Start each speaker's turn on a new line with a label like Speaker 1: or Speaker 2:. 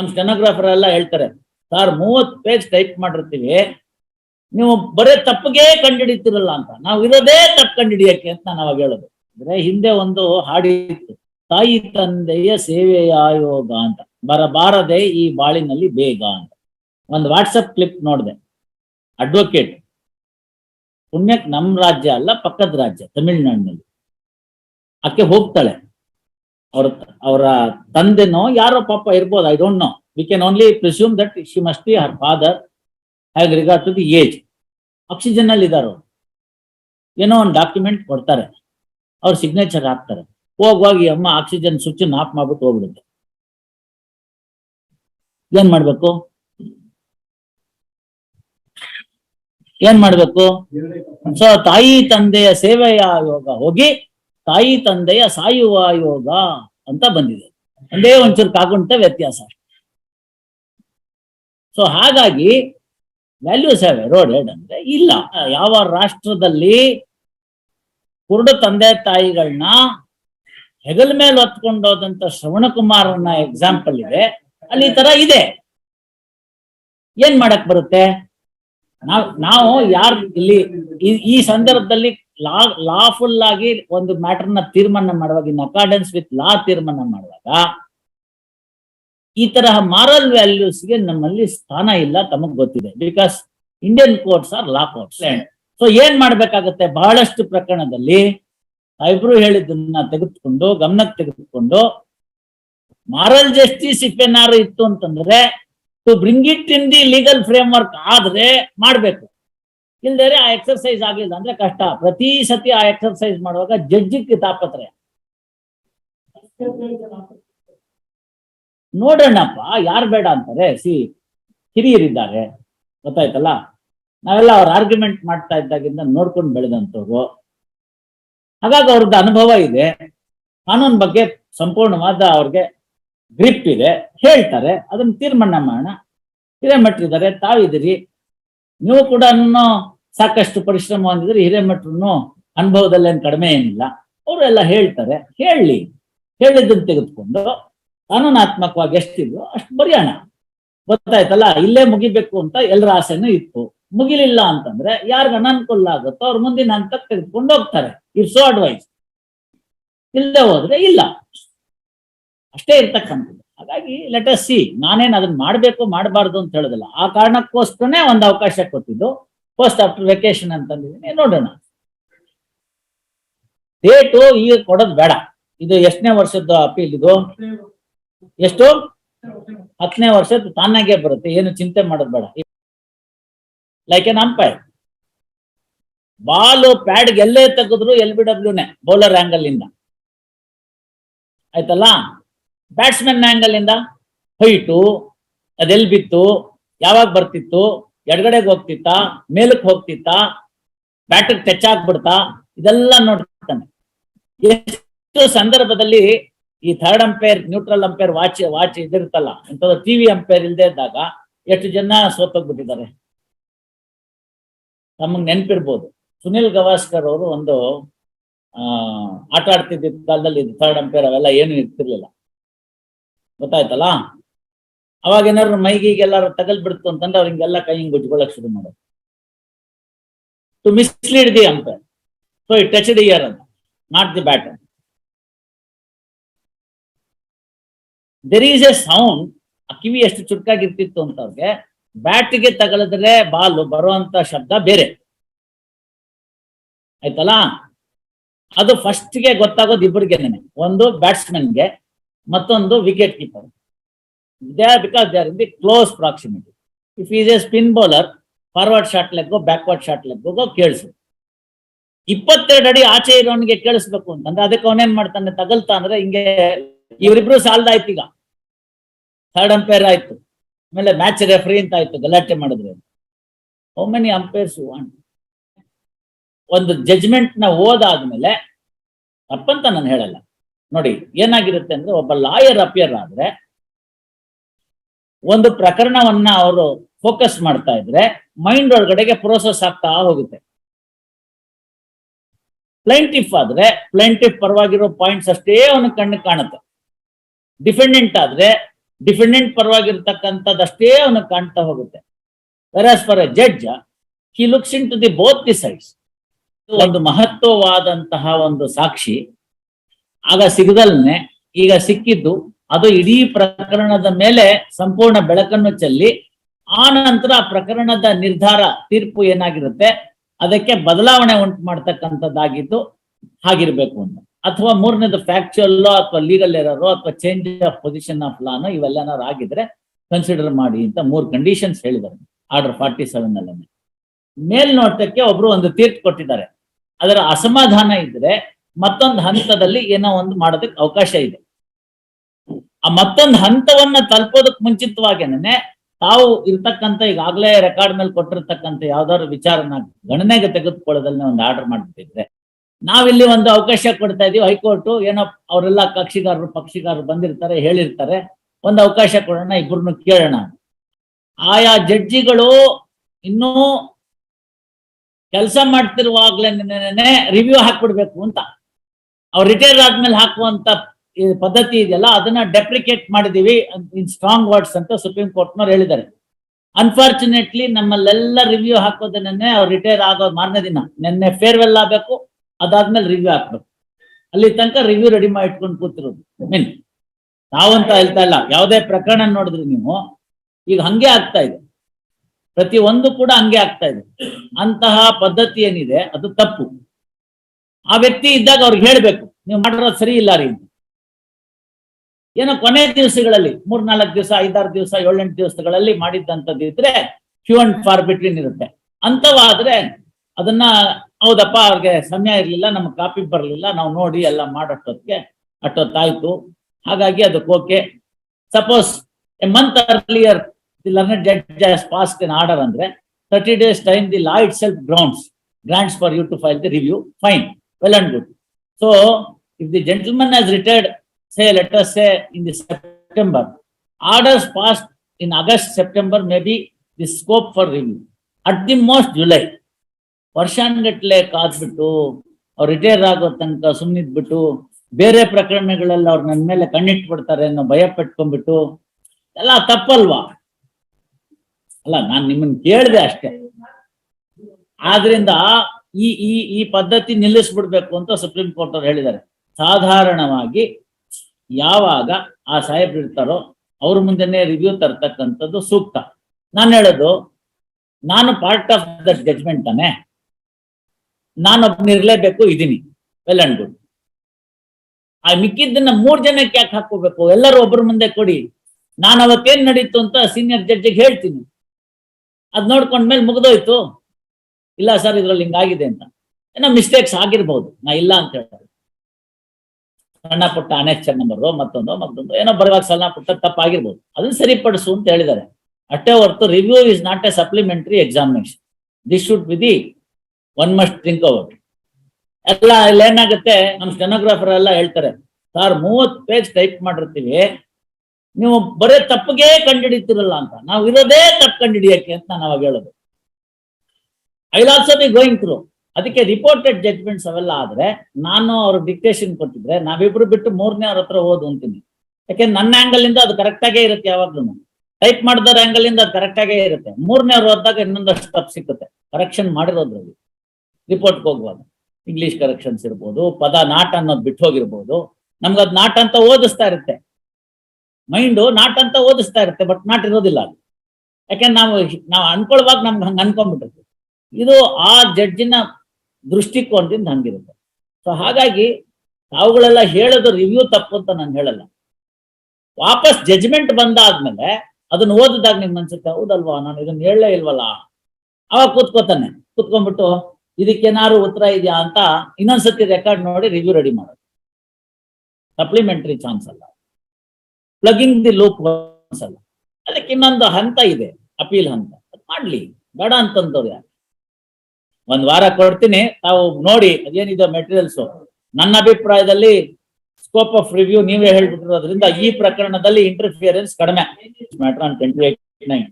Speaker 1: ನಮ್ಮ ಸ್ಟೆನೋಗ್ರಾಫರ್ ಎಲ್ಲ ಹೇಳ್ತಾರೆ ಸರ್ ಮೂವತ್ ಪೇಜ್ ಟೈಪ್ ಮಾಡಿರ್ತೀವಿ. ನೀವು ಬರೇ ತಪ್ಪಿಗೆ ಕಂಡುಹಿಡಿತೀರಲ್ಲ ಅಂತ. ನಾವು ಇರೋದೇ ತಪ್ಪು ಕಂಡುಹಿಡಿಯಕ್ಕೆ ಅಂತ ನಾನು ಅವಾಗ ಹೇಳೋದು. ಅಂದ್ರೆ ಹಿಂದೆ ಒಂದು ಹಾಡಿ ತಾಯಿ ತಂದೆಯ ಸೇವೆಯ ಆಯೋಗ ಅಂತ. ಬರಬಾರದೆ ಈ ಬಾಳಿನಲ್ಲಿ ಬೇಗ ಅಂತ. ಒಂದು ವಾಟ್ಸಪ್ ಕ್ಲಿಪ್ ನೋಡಿದೆ. ಅಡ್ವೊಕೇಟ್ ಪುಣ್ಯಕ್ ನಮ್ ರಾಜ್ಯ ಅಲ್ಲ, ಪಕ್ಕದ ರಾಜ್ಯ, ತಮಿಳ್ನಾಡಿನಲ್ಲಿ. ಆಕೆ ಹೋಗ್ತಾಳೆ. ಅವ್ರ, ಅವರ ತಂದೆನೋ ಯಾರೋ ಪಾಪ ಇರ್ಬೋದು I don't know we can only presume that she must be her father ಹ್ಯಾಗ್ regard to the age oxygen ಅಲ್ಲಿ ಇದಾರೆ ಏನೋ ಒಂದು ಡಾಕ್ಯುಮೆಂಟ್ ಕೊಡ್ತಾರೆ. ಅವ್ರ ಸಿಗ್ನೇಚರ್ ಹಾಕ್ತಾರೆ. ಹೋಗುವಾಗ ಅಮ್ಮ ಆಕ್ಸಿಜನ್ ಸ್ವಿಚ್ ಆಫ್ ಮಾಡ್ಬಿಟ್ಟು ಹೋಗ್ಬಿಡುತ್ತೆ. ಏನ್ ಮಾಡ್ಬೇಕು? ಏನ್ ಮಾಡ್ಬೇಕು? ಸೊ, ತಾಯಿ ತಂದೆಯ ಸೇವೆಯ ಯೋಗ. ಹೋಗಿ ತಾಯಿ ತಂದೆಯ ಸಾಯುವ ಯೋಗ. ಅಂತ ಬಂದಿದೆ. ಒಂದೇ ಒಂಚೂರು ಕಾಗುಂಟ ವ್ಯತ್ಯಾಸ ಸೊ ಹಾಗಾಗಿ ವ್ಯಾಲ್ಯೂಸ್ ಹ್ಯಾವ್ ಎರೋಡೆಡ್ ಅಂದ್ರೆ ಇಲ್ಲ. ಯಾವ ರಾಷ್ಟ್ರದಲ್ಲಿ ಕುರುಡು ತಂದೆ ತಾಯಿಗಳನ್ನ ಹೆಗಲ ಮೇಲೆ ಹೊತ್ಕೊಂಡೋದಂತ ಶ್ರವಣಕುಮಾರನ ಎಕ್ಸಾಂಪಲ್ ಇದೆ. ಅಲ್ಲಿ ತರ ಇದೆ. ಏನ್ ಮಾಡಕ್ ಬರುತ್ತೆ? ನಾವ್, ನಾವು ಯಾರು ಇಲ್ಲಿ ಈ ಸಂದರ್ಭದಲ್ಲಿ ಲಾ ಲಾಫುಲ್ ಆಗಿ ಒಂದು ಮ್ಯಾಟರ್ನ ತೀರ್ಮಾನ ಮಾಡುವಾಗ ಇನ್ ಅಕಾರ್ಡೆನ್ಸ್ ವಿತ್ ಲಾ ತೀರ್ಮಾನ ಮಾಡುವಾಗ ಈ ತರಹ ಮಾರಲ್ ವ್ಯಾಲ್ಯೂಸ್ಗೆ ನಮ್ಮಲ್ಲಿ ಸ್ಥಾನ ಇಲ್ಲ ತಮಗ್ ಗೊತ್ತಿದೆ. Because Indian courts are law courts so ಏನ್ ಮಾಡ್ಬೇಕಾಗತ್ತೆ? ಬಹಳಷ್ಟು ಪ್ರಕರಣದಲ್ಲಿ ಇಬ್ರು ಹೇಳಿದ್ದನ್ನ ತೆಗೆದುಕೊಂಡು ಗಮನಕ್ಕೆ ತೆಗೆದುಕೊಂಡು ಮಾರಲ್ ಜಸ್ಟಿಸ್ ಇಫ್ ಏನಾರು ಇತ್ತು ಅಂತಂದ್ರೆ to bring it in the legal framework ಆದ್ರೆ ಮಾಡ್ಬೇಕು. ಇಲ್ದೇರೆ ಆ ಎಕ್ಸರ್ಸೈಸ್ ಆಗ್ಲಿಲ್ಲ. ಅಂದ್ರೆ ಕಷ್ಟ. ಪ್ರತಿ ಸತಿ ಆ ಎಕ್ಸರ್ಸೈಸ್ ಮಾಡುವಾಗ ಜಡ್ಜಿಗೆ ತಾಪತ್ರೆ ನೋಡೋಣಪ್ಪ. ಯಾರು ಬೇಡ ಅಂತಾರೆ. ಸಿ, ಹಿರಿಯರಿದ್ದಾರೆ. ಗೊತ್ತಾಯ್ತಲ್ಲ? ನಾವೆಲ್ಲ ಅವ್ರ ಆರ್ಗ್ಯುಮೆಂಟ್ ಮಾಡ್ತಾ ಇದ್ದಾಗಿಂದ ನೋಡ್ಕೊಂಡು ಬೆಳೆದಂತವ್ರು ಹಾಗಾಗಿ ಅವ್ರದ್ದು ಅನುಭವ ಇದೆ. ಕಾನೂನು ಬಗ್ಗೆ ಸಂಪೂರ್ಣವಾದ ಅವ್ರಿಗೆ ಗ್ರಿಪ್ ಇದೆ. ಹೇಳ್ತಾರೆ. ಅದನ್ನ ತೀರ್ಮಾನ ಮಾಡೋಣ. ಹಿರೇಮಠರಿದ್ದಾರೆ ತಾವಿದ್ದೀರಿ ನೀವು ಕೂಡ ಸಾಕಷ್ಟು ಪರಿಶ್ರಮ ಹೊಂದಿದ್ರೆ ಹಿರೇಮಠರು ಅನುಭವದಲ್ಲೇನು ಕಡಿಮೆ ಏನಿಲ್ಲ. ಅವರು ಎಲ್ಲ ಹೇಳ್ತಾರೆ, ಹೇಳಿ. ಹೇಳಿದ್ದನ್ನು ತೆಗೆದುಕೊಂಡು ಕಾನೂನಾತ್ಮಕವಾಗಿ ಎಷ್ಟಿದ್ರು ಅಷ್ಟು ಬರೆಯೋಣ. ಗೊತ್ತಾಯ್ತಲ್ಲ? ಇಲ್ಲೇ ಮುಗಿಬೇಕು ಅಂತ ಎಲ್ಲರ ಆಸೆನೂ ಇತ್ತು. ಮುಗಿಲಿಲ್ಲ ಅಂತಂದ್ರೆ ಯಾರಿಗ ಅನನುಕೂಲ ಆಗುತ್ತೋ ಅವ್ರ ಮುಂದಿನ ಹಂತಕ್ಕೆ ತೆಗೆದುಕೊಂಡು ಹೋಗ್ತಾರೆ. ಇಟ್ಸ್ ಅಡ್ವೈಸ್ ಇಲ್ಲದೆ ಹೋದ್ರೆ ಇಲ್ಲ. ಅಷ್ಟೇ ಇರ್ತಕ್ಕಂಥದ್ದು. ಹಾಗಾಗಿ ಲೆಟ್ ಅಸ್ ಸಿ ನಾನೇನು ಅದನ್ನ ಮಾಡಬೇಕು ಮಾಡಬಾರ್ದು ಅಂತ ಹೇಳೋದಿಲ್ಲ. ಆ ಕಾರಣಕ್ಕೋಸ್ಕರನೇ ಒಂದು ಅವಕಾಶ ಕೊಟ್ಟಿದ್ದು. ಪೋಸ್ಟ್ ಆಫ್ಟರ್ ವೆಕೇಶನ್ ಅಂತಂದಿದ್ದೀನಿ ನೋಡೋಣ. ಡೇಟು ಈಗ ಕೊಡೋದು ಬೇಡ. ಇದು ಎಷ್ಟನೇ ವರ್ಷದ ಅಪೀಲ್ ಇದು? ಎಷ್ಟು? ಹತ್ತನೇ ವರ್ಷದ ತಾನಾಗೆ ಬರುತ್ತೆ. ಏನು ಚಿಂತೆ ಮಾಡೋದು ಬೇಡ. ಲೈಕ್ ಎನ್ ಅಂಪೈರ್ ಬಾಲು ಪ್ಯಾಡ್ಗೆ ಎಲ್ಲೇ ತೆಗೆದ್ರು ಎಲ್ ಬಿ ಡಬ್ಲ್ಯೂನೆ ಬೌಲರ್ ಆಂಗಲ್ ಇಂದ. ಆಯ್ತಲ್ಲ? ಬ್ಯಾಟ್ಸ್ಮನ್ ಆಂಗಲ್ ಇಂದ ಹೈಟು ಅದೆಲ್ ಬಿತ್ತು, ಯಾವಾಗ ಬರ್ತಿತ್ತು, ಎಡಗಡೆಗೆ ಹೋಗ್ತಿತ್ತಾ ಮೇಲಕ್ಕೆ ಹೋಗ್ತಿತ್ತಾ ಬ್ಯಾಟ್ ಟಚ್ ಆಗ್ಬಿಡ್ತಾ, ಇದೆಲ್ಲ ನೋಡ್ತಾನೆ. ಎಷ್ಟು ಸಂದರ್ಭದಲ್ಲಿ ಈ third umpire neutral umpire watch watch ಇದಿರುತ್ತಲ್ಲ ಇಂಥದ್ದು ಟಿವಿ ಅಂಪೈರ್ ಇಲ್ಲದೆ ಇದ್ದಾಗ ಎಷ್ಟು ಜನ ಸೋತೋಗ್ಬಿಟ್ಟಿದ್ದಾರೆ? ನಮಗ್ ನೆನ್ಪಿರ್ಬೋದು. ಸುನಿಲ್ ಗವಾಸ್ಕರ್ ಅವರು ಒಂದು, ಆ, ಆಟ ಆಡ್ತಿದ್ದ ಕಾಲದಲ್ಲಿ ಥರ್ಡ್ ಅಂಪೈರ್ ಅವೆಲ್ಲ ಏನು ಇರ್ತಿರ್ಲಿಲ್ಲ. ಗೊತ್ತಾಯ್ತಲ್ಲ? ಅವಾಗ ಏನಾದ್ರು ಮೈಗಿಗೆ ಎಲ್ಲಾರು ತಗಲ್ ಬಿಡ್ತು ಅಂತಂದ್ರೆ ಅವ್ರಿಂಗೆಲ್ಲ ಕೈ ಹಿಂಗ್ ಗುಜ್ಕೊಳಕ್ ಶುರು ಮಾಡೋದು. ಟು ಮಿಸ್ಲೀಡ್ ದಿ ಅಂತ so it touch the ear ಅಂತ. Not the bat there is a sound ಆ ಕಿವಿ ಎಷ್ಟು ಚುರುಕಾಗಿರ್ತಿತ್ತು ಅಂತ ಅವ್ರಿಗೆ ಬ್ಯಾಟ್ಗೆ ತಗಲಿದ್ರೆ ಬಾಲ್ ಬರುವಂತ ಶಬ್ದ ಬೇರೆ. ಆಯ್ತಲ್ಲ? ಅದು ಫಸ್ಟ್ಗೆ ಗೊತ್ತಾಗೋದು ಇಬ್ಬರಿಗೆನೆ ಒಂದು ಬ್ಯಾಟ್ಸ್ಮನ್ಗೆ ಮತ್ತೊಂದು wicket keeper they are because they are in the close proximity if is a spin bowler forward shot ಲೆಗ್ಗೋ backward shot ಲೆಗ್ಗೋ ಕೇಳಿಸು. ಇಪ್ಪತ್ತೆರಡು ಅಡಿ ಆಚೆ ಇರೋನಿಗೆ ಕೇಳಿಸ್ಬೇಕು ಅಂತಂದ್ರೆ ಅದಕ್ಕೆ ಅವನೇನ್ ಮಾಡ್ತಾನೆ? ತಗಲ್ತಾ ಅಂದ್ರೆ ಹಿಂಗೆ ಇವರಿಬ್ರು ಸಾಲ್ದಾಯ್ತು ಈಗ. ಥರ್ಡ್ ಅಂಪೈರ್ ಆಯ್ತು. ಆಮೇಲೆ ಮ್ಯಾಚ್ ರೆಫ್ರಿ ಅಂತ ಆಯ್ತು, ಗಲಾಟೆ ಮಾಡಿದ್ರೆ ಹೌ ಮೆನಿ ಅಂಪೈರ್ಸ್ ವಾಂಟ್ ಒಂದು ಜಜ್ಮೆಂಟ್ನ ಓದಾದ್ಮೇಲೆ ತಪ್ಪಂತ ನಾನು ಹೇಳಲ್ಲ. ನೋಡಿ, ಏನಾಗಿರುತ್ತೆ ಅಂದ್ರೆ ಒಬ್ಬ ಲಾಯರ್ ಅಪಿಯರ್ ಆದ್ರೆ ಒಂದು ಪ್ರಕರಣವನ್ನ ಅವರು ಫೋಕಸ್ ಮಾಡ್ತಾ ಇದ್ರೆ ಮೈಂಡ್ ಒಳಗಡೆಗೆ ಪ್ರೋಸೆಸ್ ಆಗ್ತಾ ಹೋಗುತ್ತೆ. ಪ್ಲೈಂಟಿಫ್ ಆದ್ರೆ ಪ್ಲೈಂಟಿಫ್ ಪರವಾಗಿರೋ ಪಾಯಿಂಟ್ಸ್ ಅಷ್ಟೇ ಅವನ ಕಣ್ಣು ಕಾಣುತ್ತೆ. ಡಿಫೆಂಡೆಂಟ್ ಆದ್ರೆ, ಡಿಫೆಂಡೆಂಟ್ ಪರವಾಗಿರ್ತಕ್ಕಂಥದ್ದಷ್ಟೇ ಅವನು ಕಾಣ್ತಾ ಹೋಗುತ್ತೆ. Whereas for a judge he looks into the both the sides ಒಂದು ಮಹತ್ವವಾದಂತಹ ಒಂದು ಸಾಕ್ಷಿ. ಆಗ ಸಿಗದಲ್ನೆ ಈಗ ಸಿಕ್ಕಿದ್ದು ಅದು ಇಡೀ ಪ್ರಕರಣದ ಮೇಲೆ ಸಂಪೂರ್ಣ ಬೆಳಕನ್ನು ಚೆಲ್ಲಿ ಆ ನಂತರ ಪ್ರಕರಣದ ನಿರ್ಧಾರ, ತೀರ್ಪು ಏನಾಗಿರುತ್ತೆ? ಅದಕ್ಕೆ ಬದಲಾವಣೆ ಉಂಟು ಮಾಡ್ತಕ್ಕಂಥದ್ದಾಗಿದ್ದು ಹಾಗಿರ್ಬೇಕು ಅಂತ. ಅಥವಾ ಮೂರನೇದು ಫ್ಯಾಕ್ಚುಯಲ್ ಅಥವಾ ಲೀಗಲ್ ಎರರೋ ಅಥವಾ ಚೇಂಜ್ ಆಫ್ ಪೊಸಿಷನ್ ಆಫ್ ಲಾನೋ ಇವೆಲ್ಲನಾರು ಆಗಿದ್ರೆ ಕನ್ಸಿಡರ್ ಮಾಡಿ ಅಂತ ಮೂರು ಕಂಡೀಷನ್ಸ್ ಹೇಳಿದ್ದಾರೆ. ಆರ್ಡರ್ ಫಾರ್ಟಿ ಸೆವೆನ್ ಅಲ್ಲೇ ಮೇಲ್ನೋಟಕ್ಕೆ ಒಬ್ರು ಒಂದು ತೀರ್ಪು ಕೊಟ್ಟಿದ್ದಾರೆ. ಅದರ ಅಸಮಾಧಾನ ಇದ್ರೆ ಮತ್ತೊಂದು ಹಂತದಲ್ಲಿ ಏನೋ ಒಂದು ಮಾಡೋದಕ್ಕೆ ಅವಕಾಶ ಇದೆ. ಆ ಮತ್ತೊಂದು ಹಂತವನ್ನ ತಲುಪೋದಕ್ಕೆ ಮುಂಚಿತವಾಗೇನೆ ತಾವು ಇರ್ತಕ್ಕಂಥ ಈಗಾಗಲೇ ರೆಕಾರ್ಡ್ ಮೇಲೆ ಕೊಟ್ಟಿರ್ತಕ್ಕಂಥ ಯಾವ್ದಾದ್ರು ವಿಚಾರನ ಗಣನೆಗೆ ತೆಗೆದುಕೊಳ್ಳೋದನ್ನ ಒಂದು ಆರ್ಡರ್ ಮಾಡ್ಬಿಟ್ಟಿದ್ರೆ, ನಾವಿಲ್ಲಿ ಒಂದು ಅವಕಾಶ ಕೊಡ್ತಾ ಇದೀವಿ. ಹೈಕೋರ್ಟ್ ಏನೋ ಅವರೆಲ್ಲ ಕಕ್ಷಿಗಾರರು, ಪಕ್ಷಿಗಾರರು ಬಂದಿರ್ತಾರೆ, ಹೇಳಿರ್ತಾರೆ. ಒಂದು ಅವಕಾಶ ಕೊಡೋಣ ಇಬ್ಬರನ್ನು ಕೇಳೋಣ ಆಯಾ ಜಡ್ಜಿಗಳು ಇನ್ನೂ ಕೆಲಸ ಮಾಡ್ತಿರುವಾಗ್ಲೇನೆ ರಿವ್ಯೂ ಹಾಕ್ಬಿಡ್ಬೇಕು ಅಂತ. ಅವ್ರು ರಿಟೈರ್ ಆದ್ಮೇಲೆ ಹಾಕುವಂತ ಪದ್ಧತಿ ಇದೆಯಲ್ಲ, ಅದನ್ನ ಡೆಪ್ರಿಕೇಟ್ ಮಾಡಿದೀವಿ ಇನ್ ಸ್ಟ್ರಾಂಗ್ ವರ್ಡ್ಸ್ ಅಂತ ಸುಪ್ರೀಂ ಕೋರ್ಟ್ನವ್ರು ಹೇಳಿದ್ದಾರೆ. ಅನ್ಫಾರ್ಚುನೇಟ್ಲಿ ನಮ್ಮಲ್ಲೆಲ್ಲ ರಿವ್ಯೂ ಹಾಕೋದನ್ನೇ ಅವ್ರು ರಿಟೈರ್ ಆಗೋ ಮಾರನೇ ದಿನ. ನಿನ್ನೆ ಫೇರ್ವೆಲ್ ಆಗ್ಬೇಕು, ಅದಾದ್ಮೇಲೆ ರಿವ್ಯೂ ಹಾಕ್ಬೇಕು. ಅಲ್ಲಿ ತನಕ ರಿವ್ಯೂ ರೆಡಿ ಮಾಡಿ ಇಟ್ಕೊಂಡು ಕೂತಿರೋದು. ಮೀನ್ ನಾವಂತ ಹೇಳ್ತಾ ಇಲ್ಲ. ಯಾವುದೇ ಪ್ರಕರಣ ನೋಡಿದ್ರಿ ನೀವು, ಈಗ ಹಂಗೆ ಆಗ್ತಾ ಇದೆ. ಪ್ರತಿ ಒಂದು ಕೂಡ ಹಂಗೆ ಆಗ್ತಾ ಇದೆ. ಅಂತಹ ಪದ್ಧತಿ ಏನಿದೆ, ಅದು ತಪ್ಪು. ಆ ವ್ಯಕ್ತಿ ಇದ್ದಾಗ ಅವ್ರಿಗೆ ಹೇಳ್ಬೇಕು ನೀವು ಮಾಡಿರೋದು ಸರಿ ಇಲ್ಲ ರೀ ಏನೋ ಕೊನೆ ದಿವಸಗಳಲ್ಲಿ ಮೂರ್ ನಾಲ್ಕು ದಿವಸ ಐದಾರು ದಿವಸ ಏಳೆಂಟು ದಿವಸಗಳಲ್ಲಿ ಮಾಡಿದ್ದಂಥದ್ದು ಇದ್ರೆ ಫ್ಯೂ ಅಂಡ್ ಫಾರ್ ಬಿಟ್ವೀನ್ ಇರುತ್ತೆ. ಅಂತವಾದ್ರೆ ಅದನ್ನ ಹೌದಪ್ಪ ಅವ್ರಿಗೆ ಸಮಯ ಇರ್ಲಿಲ್ಲ ನಮ್ಗೆ ಕಾಪಿ ಬರಲಿಲ್ಲ ನಾವು ನೋಡಿ ಎಲ್ಲ ಮಾಡೋಷ್ಟೊತ್ತಿಗೆ ಅಷ್ಟೊತ್ತಾಯ್ತು. ಹಾಗಾಗಿ ಅದಕ್ಕೆ okay suppose a month earlier the learned judge passed in order ಅಂದ್ರೆ thirty days time the law itself grounds grants for you to file the review fine, well and good. So if the gentleman has retired, say, let us say in the September, orders passed in August, September, maybe the scope for review. At the most July. ವರ್ಷಾನ್ಗಟ್ಲೆ ಕಾದ್ಬಿಟ್ಟು ಅವ್ರು retire ಆಗೋ ತನಕ ಸುಮ್ಮನಿದ್ಬಿಟ್ಟು ಬೇರೆ ಪ್ರಕರಣಗಳೆಲ್ಲ ಅವ್ರು ನನ್ನ ಮೇಲೆ ಕಣ್ಣಿಟ್ಬಿಡ್ತಾರೆ ಅನ್ನೋ ಭಯ ಪಟ್ಕೊಂಡ್ಬಿಟ್ಟು ಎಲ್ಲ ತಪ್ಪಲ್ವಾ ಅಲ್ಲ ನಾನು ನಿಮ್ಮನ್ನ ಕೇಳಿದೆ ಅಷ್ಟೇ ಆದ್ರಿಂದ ಈ ಈ ಈ ಪದ್ಧತಿ ನಿಲ್ಲಿಸ್ಬಿಡ್ಬೇಕು ಅಂತ ಸುಪ್ರೀಂ ಕೋರ್ಟ್ ಅವ್ರು ಹೇಳಿದ್ದಾರೆ. ಸಾಧಾರಣವಾಗಿ ಯಾವಾಗ ಆ ಸಾಹೇಬ್ರು ಇರ್ತಾರೋ ಅವ್ರ ಮುಂದೆನೆ ರಿವ್ಯೂ ತರ್ತಕ್ಕಂಥದ್ದು ಸೂಕ್ತ. ನಾನು ಹೇಳೋದು, ನಾನು ಪಾರ್ಟ್ ಆಫ್ ದ ಜಜ್ಮೆಂಟ್ ತಾನೆ ನಾನು ಇರ್ಲೇಬೇಕು ಇದೀನಿ ವೆಲ್ ಅಂಡ್ ಗುಡ್ ಆ ಮಿಕ್ಕಿದ್ದನ್ನ ಮೂರ್ ಜನಕ್ಕೆ ಯಾಕೆ ಹಾಕೋಬೇಕು ಎಲ್ಲರೂ ಒಬ್ಬರ ಮುಂದೆ ಕೊಡಿ. ನಾನು ಅವತ್ತೇನ್ ನಡೀತು ಅಂತ ಸೀನಿಯರ್ ಜಡ್ಜಿಗೆ ಹೇಳ್ತೀನಿ. ಅದ್ ನೋಡ್ಕೊಂಡ್ಮೇಲೆ ಮುಗ್ದೋಯ್ತು. ಇಲ್ಲ ಸರ್, ಇದ್ರಲ್ಲಿ ಹಿಂಗಾಗಿದೆ ಅಂತ. ಏನೋ ಮಿಸ್ಟೇಕ್ಸ್ ಆಗಿರ್ಬೋದು. ನಾ ಇಲ್ಲ ಅಂತ ಹೇಳ್ತಾರೆ ಸಣ್ಣ ಪುಟ್ಟ ಅನೆಕ್ಷರ್ ನಂಬರ್, ಮತ್ತೊಂದು ಮತ್ತೊಂದು, ಏನೋ ಬರುವಾಗ ಸಣ್ಣ ಪುಟ್ಟ ತಪ್ಪಾಗಿರ್ಬೋದು. ಅದನ್ನ ಸರಿಪಡಿಸು ಅಂತ ಹೇಳಿದ್ದಾರೆ. ಅಟ್ಟೆ ಹೊರತು review is not a supplementary examination this should be the one must think hour ಎಲ್ಲ ಇಲ್ಲಿ ಏನಾಗುತ್ತೆ? ನಮ್ಮ ಸ್ಟೆನೋಗ್ರಾಫರ್ ಎಲ್ಲ ಹೇಳ್ತಾರೆ ಸರ್ ಮೂವತ್ ಪೇಜ್ ಟೈಪ್ ಮಾಡಿರ್ತೀವಿ. ನೀವು ಬರೇ ತಪ್ಪಿಗೆ ಕಂಡಿಡಿತೀರಲ್ಲ ಅಂತ. ನಾವು ಇರೋದೇ ತಪ್ಪು ಕಂಡಿಡಿಯಕ್ಕೆ ಅಂತ ನಾವು ಹೇಳೋದು. I will also be going through ಅದಕ್ಕೆ ರಿಪೋರ್ಟೆಡ್ ಜಡ್ಜ್ಮೆಂಟ್ಸ್ ಅವೆಲ್ಲ ಆದ್ರೆ ನಾನು ಅವ್ರ ಡಿಕ್ಟೇಷನ್ ಕೊಟ್ಟಿದ್ರೆ ನಾವಿಬ್ರು ಬಿಟ್ಟು ಮೂರನೇ ಅವ್ರ ಹತ್ರ ಓದು ಅಂತೀನಿ. ಯಾಕೆಂದ್ರೆ ನನ್ನ ಆಂಗಲ್ ಇಂದ ಅದು ಕರೆಕ್ಟ್ ಆಗೇ ಇರುತ್ತೆ ಯಾವಾಗ್ಲೂ. ಟೈಪ್ ಮಾಡಿದವ್ರ ಆಂಗಲ್ ಇಂದ ಅದು ಕರೆಕ್ಟ್ ಆಗೇ ಇರುತ್ತೆ. ಮೂರನೇ ಅವ್ರು ಇನ್ನೊಂದಷ್ಟು ತಪ್ಪು ಸಿಕ್ಕುತ್ತೆ. ಕರೆಕ್ಷನ್ ಮಾಡಿರೋದ್ರಲ್ಲಿ. ರಿಪೋರ್ಟ್ಗೆ ಹೋಗುವಾಗ. ಇಂಗ್ಲಿಷ್ ಕರೆಕ್ಷನ್ಸ್ ಇರ್ಬೋದು, ಪದ ನಾಟ್ ಅನ್ನೋದು ಬಿಟ್ಟು ಹೋಗಿರ್ಬೋದು. ನಮ್ಗೆ ಅದು ನಾಟ್ ಅಂತ ಓದಿಸ್ತಾ ಇರುತ್ತೆ. ಮೈಂಡು ನಾಟ್ ಅಂತ ಓದಿಸ್ತಾ ಇರುತ್ತೆ ಬಟ್ ನಾಟ್ ಇರೋದಿಲ್ಲ ಅದು. ಯಾಕೆಂದ್ರೆ ನಾವು ನಾವು ಅನ್ಕೊಳ್ಳುವಾಗ ನಮ್ಗೆ ಹಂಗೆ ಅನ್ಕೊಂಡ್ಬಿಟ್ಟಿರ್ತೀವಿ ಇದು ಆ ಜಡ್ಜಿನ ದೃಷ್ಟಿಕೋನದಿಂದ ಹಂಗಿರುತ್ತೆ. ಸೊ ಹಾಗಾಗಿ ತಾವುಗಳೆಲ್ಲ ಹೇಳೋದು ರಿವ್ಯೂ ತಪ್ಪು ಅಂತ ನಾನು ಹೇಳಲ್ಲ. ವಾಪಸ್ ಜಜ್ಮೆಂಟ್ ಬಂದಾದ್ಮೇಲೆ ಅದನ್ನ ಓದಿದಾಗ ನಿಮ್ಗೆ ಅನ್ಸುತ್ತೆ, ಹೌದಲ್ವಾ, ನಾನು ಇದನ್ನ ಹೇಳಲೇ ಇಲ್ವಲ್ಲ? ಅವಾಗ ಕೂತ್ಕೋತಾನೆ. ಕೂತ್ಕೊಂಡ್ಬಿಟ್ಟು, ಇದಕ್ಕೇನಾದ್ರು ಉತ್ತರ ಇದೆಯಾ ಅಂತ ಇನ್ನೊಂದ್ಸತಿ ರೆಕಾರ್ಡ್ ನೋಡಿ ರಿವ್ಯೂ ರೆಡಿ ಮಾಡೋದು. ಸಪ್ಲಿಮೆಂಟರಿ ಚಾನ್ಸ್ ಅಲ್ಲ. ಪ್ಲಗಿಂಗ್ ದಿ ಲೂಪ್ ಅಲ್ಲ. ಅದಕ್ಕೆ ಇನ್ನೊಂದು ಹಂತ ಇದೆ ಅಪೀಲ್ ಹಂತ. ಮಾಡ್ಲಿ. ಬೇಡ ಅಂತಂದವ್ರು ಯಾರು? ಒಂದ್ ವಾರ ಕೊಡ್ತೀನಿ. ತಾವು ನೋಡಿ ಅದೇನಿದೆ ಮೆಟೀರಿಯಲ್ಸ್ ನನ್ನ ಅಭಿಪ್ರಾಯದಲ್ಲಿ ಸ್ಕೋಪ್ ಆಫ್ ರಿವ್ಯೂ ನೀವೇ ಹೇಳ್ಬಿಟ್ಟಿರೋದ್ರಿಂದ ಈ ಪ್ರಕರಣದಲ್ಲಿ ಇಂಟರ್ಫಿಯರೆನ್ಸ್ ಕಡಿಮೆ. Matter on twenty eight nine